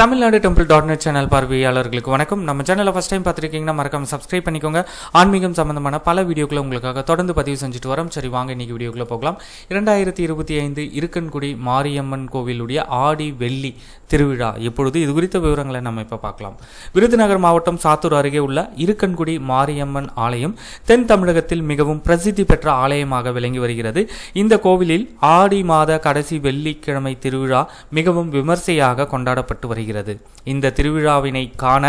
Tamil Nadu temple dot net channel பார்வையாளர்களுக்கு வணக்கம். நம்ம சேனலை ஃபஸ்ட் டைம் பார்த்துருக்கீங்கன்னா மறக்காம சப்ஸ்கிரைப் பண்ணிக்கோங்க. ஆன்மீகம் சம்பந்தமான பல வீடியோக்களை உங்களுக்காக தொடர்ந்து பதிவு செஞ்சுட்டு வரோம். சரி வாங்க இன்னைக்கு வீடியோக்குள்ளே போகலாம். இரண்டாயிரத்தி இருபத்தி ஐந்து இருக்கன்குடி மாரியம்மன் கோவிலுடைய ஆடி வெள்ளி திருவிழா எப்பொழுது? இது குறித்த விவரங்களை நம்ம இப்போ பார்க்கலாம். விருதுநகர் மாவட்டம் சாத்தூர் அருகே உள்ள இருக்கன்குடி மாரியம்மன் ஆலயம் தென் தமிழகத்தில் மிகவும் பிரசித்தி பெற்ற ஆலயமாக விளங்கி வருகிறது. இந்த கோவிலில் ஆடி மாத கடைசி வெள்ளிக்கிழமை திருவிழா மிகவும் விமர்சையாக கொண்டாடப்பட்டு வருகிறது. இந்த திருவிழாவினை காண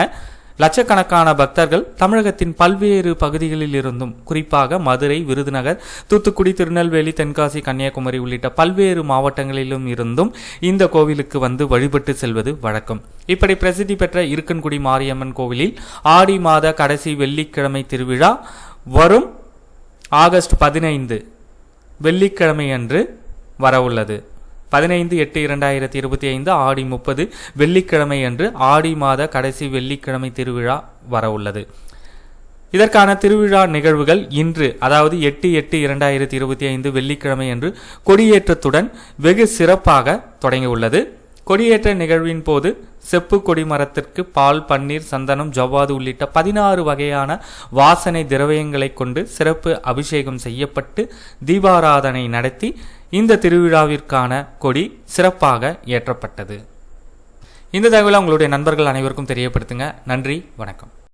லட்சக்கணக்கான பக்தர்கள் தமிழகத்தின் பல்வேறு பகுதிகளில் இருந்தும் குறிப்பாக மதுரை விருதுநகர் தூத்துக்குடி திருநெல்வேலி தென்காசி கன்னியாகுமரி உள்ளிட்ட பல்வேறு மாவட்டங்களிலும் இருந்தும் இந்த கோவிலுக்கு வந்து வழிபட்டு செல்வது வழக்கம். இப்படி பிரசித்தி பெற்ற இருக்கன்குடி மாரியம்மன் கோவிலில் ஆடி மாத கடைசி வெள்ளிக்கிழமை திருவிழா வரும் ஆகஸ்ட் பதினைந்து வெள்ளிக்கிழமை அன்று வரவுள்ளது. பதினைந்து எட்டு இரண்டாயிரத்தி இருபத்தி ஐந்து ஆடி முப்பது வெள்ளிக்கிழமை அன்று ஆடி மாத கடைசி வெள்ளிக்கிழமை திருவிழா வரவுள்ளது இதற்கான திருவிழா நிகழ்வுகள் இன்று அதாவது எட்டு எட்டு இரண்டாயிரத்தி இருபத்தி ஐந்து வெள்ளிக்கிழமை அன்று கொடியேற்றத்துடன் வெகு சிறப்பாக தொடங்கியுள்ளது கொடியேற்ற நிகழ்வின் போது செப்பு கொடிமரத்திற்கு பால் பன்னீர் சந்தனம் ஜவ்வாது உள்ளிட்ட பதினாறு வகையான வாசனை திரவியங்களை கொண்டு சிறப்பு அபிஷேகம் செய்யப்பட்டு தீபாராதனை நடத்தி இந்த திருவிழாவிற்கான கொடி சிறப்பாக ஏற்றப்பட்டது. இந்த தகவலை உங்களுடைய நண்பர்கள் அனைவருக்கும் தெரியப்படுத்துங்க. நன்றி வணக்கம்.